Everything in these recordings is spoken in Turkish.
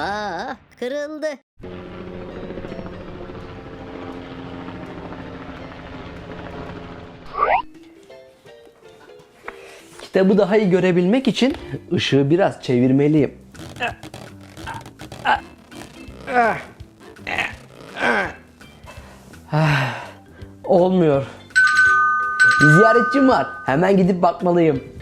Eyvah kırıldı. Kitabı daha iyi görebilmek için ışığı biraz çevirmeliyim. Ah, Olmuyor. Ziyaretçim var. Hemen gidip bakmalıyım.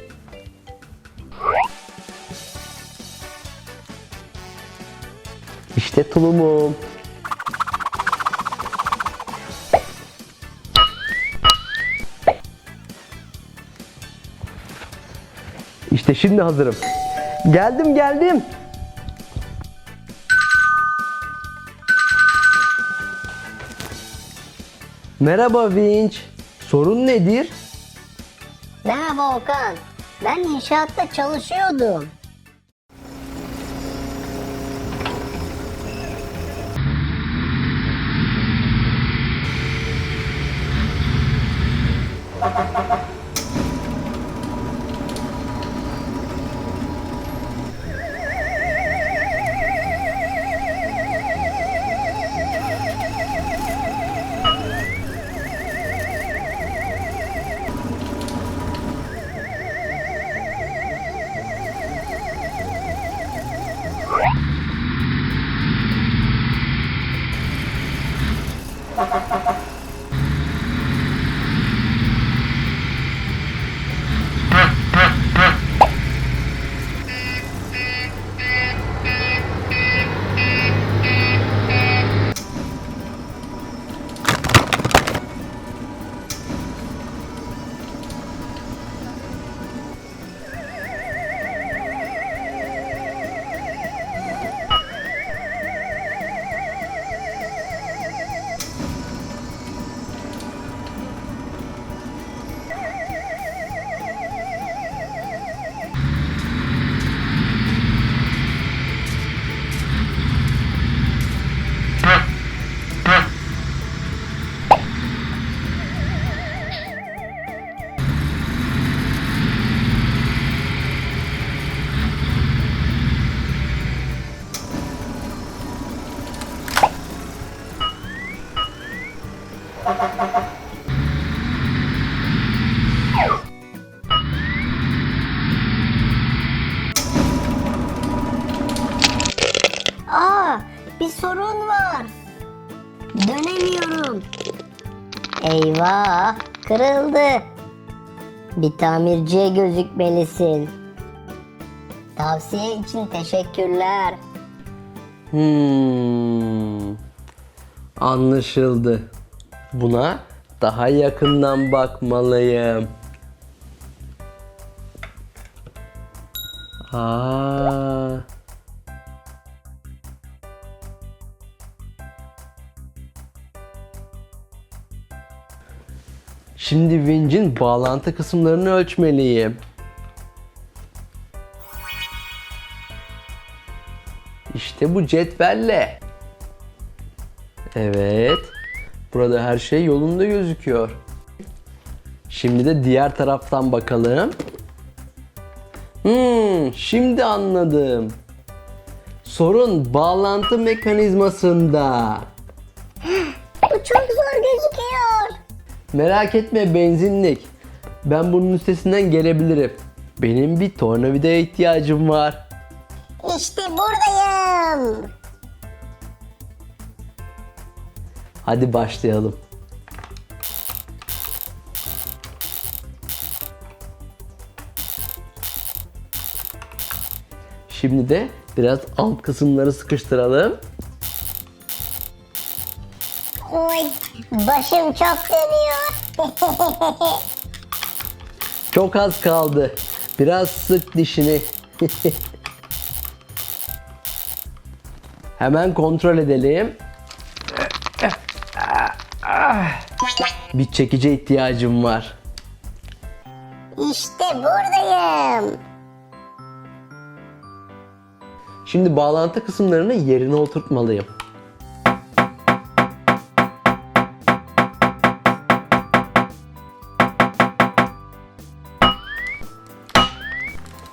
İşte tulumum. İşte şimdi hazırım. Geldim geldim. Merhaba Vinç. Sorun nedir? Merhaba Okan. Ben inşaatta çalışıyordum. Aa, bir sorun var. Dönemiyorum. Eyvah, kırıldı. Bir tamirciye gözükmelisin. Tavsiye için teşekkürler. Hmm. Anlaşıldı. Buna daha yakından bakmalıyım. Aa. Şimdi vincin bağlantı kısımlarını ölçmeliyim. İşte bu cetvelle. Evet. Burada her şey yolunda gözüküyor. Şimdi de diğer taraftan bakalım. Hmm, şimdi anladım. Sorun bağlantı mekanizmasında. Bu çok zor gözüküyor. Merak etme benzinlik. Ben bunun üstesinden gelebilirim. Benim bir tornavidaya ihtiyacım var. İşte buradayım. Hadi başlayalım. Şimdi de biraz alt kısımları sıkıştıralım. Oy, başım çok dönüyor. Çok az kaldı. Biraz sık dişini. Hemen kontrol edelim. Bir çekice ihtiyacım var. işte buradayım. Şimdi bağlantı kısımlarını yerine oturtmalıyım.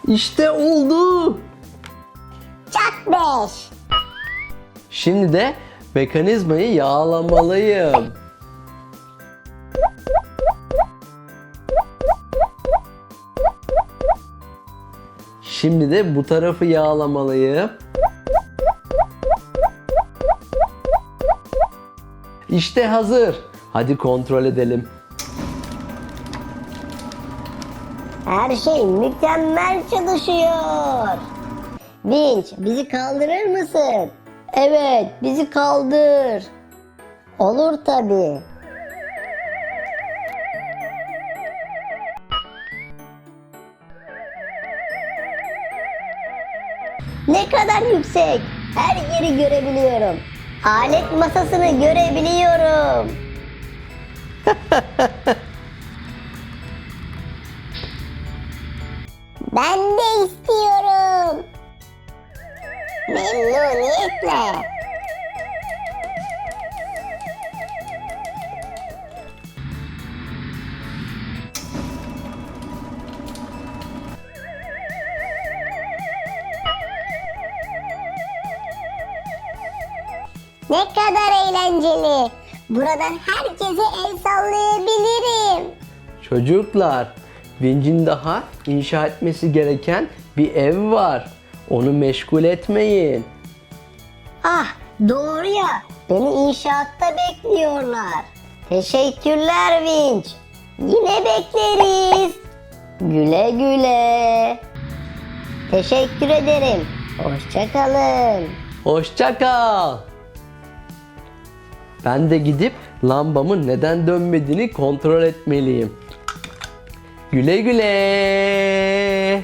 İşte oldu. Çak beş. Şimdi de mekanizmayı yağlamalıyım. Şimdi de bu tarafı yağlamalıyım. İşte hazır. Hadi kontrol edelim. Her şey mükemmel çalışıyor. Vinç bizi kaldırır mısın? Evet bizi kaldır. Olur tabi. Ne kadar yüksek. Her yeri görebiliyorum. Alet masasını görebiliyorum. Ben de istiyorum. Memnuniyetle. Ne kadar eğlenceli. Buradan herkese el sallayabilirim. Çocuklar, Vinc'in daha inşa etmesi gereken bir ev var. Onu meşgul etmeyin. Ah doğru ya. Beni inşaatta bekliyorlar. Teşekkürler Vinç. Yine bekleriz. Güle güle. Teşekkür ederim. Hoşçakalın. Hoşça kal. Ben de gidip lambamın neden dönmediğini kontrol etmeliyim. Güle güle.